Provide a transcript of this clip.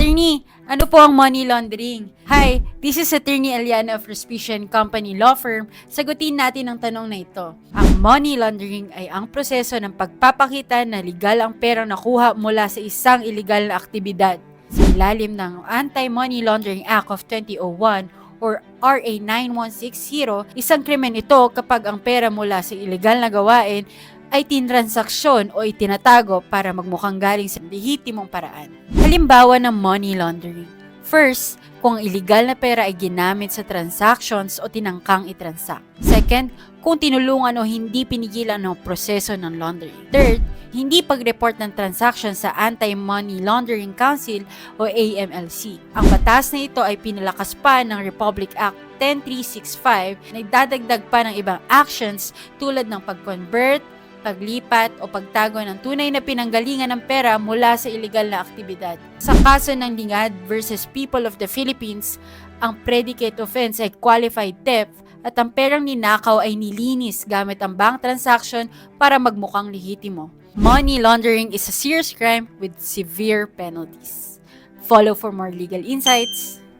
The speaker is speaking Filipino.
Attorney, ano po ang money laundering? Hi, this is Attorney Eliana of Respicia Company Law Firm. Sagutin natin ang tanong na ito. Ang money laundering ay ang proseso ng pagpapakita na legal ang perang nakuha mula sa isang illegal na aktibidad. Sa ilalim ng Anti-Money Laundering Act of 2001 or RA 9160, isang krimen ito kapag ang pera mula sa illegal na gawain ay tinransaksyon o itinatago para magmukhang galing sa lehitimong paraan. Halimbawa ng money laundering. First, kung ang illegal na pera ay ginamit sa transactions o tinangkang itransact. Second, kung tinulungan o hindi pinigilan ng proseso ng laundering. Third, hindi pag-report ng transaction sa Anti-Money Laundering Council o AMLC. Ang batas na ito ay pinalakas pa ng Republic Act 10365 na idadagdag pa ng ibang actions tulad ng pag-convert, paglipat o pagtago ng tunay na pinanggalingan ng pera mula sa illegal na aktibidad. Sa kaso ng Lingad versus People of the Philippines, ang predicate offense ay qualified theft at ang perang ninakaw ay nilinis gamit ang bank transaction para magmukhang lehitimo. Money laundering is a serious crime with severe penalties. Follow for more legal insights.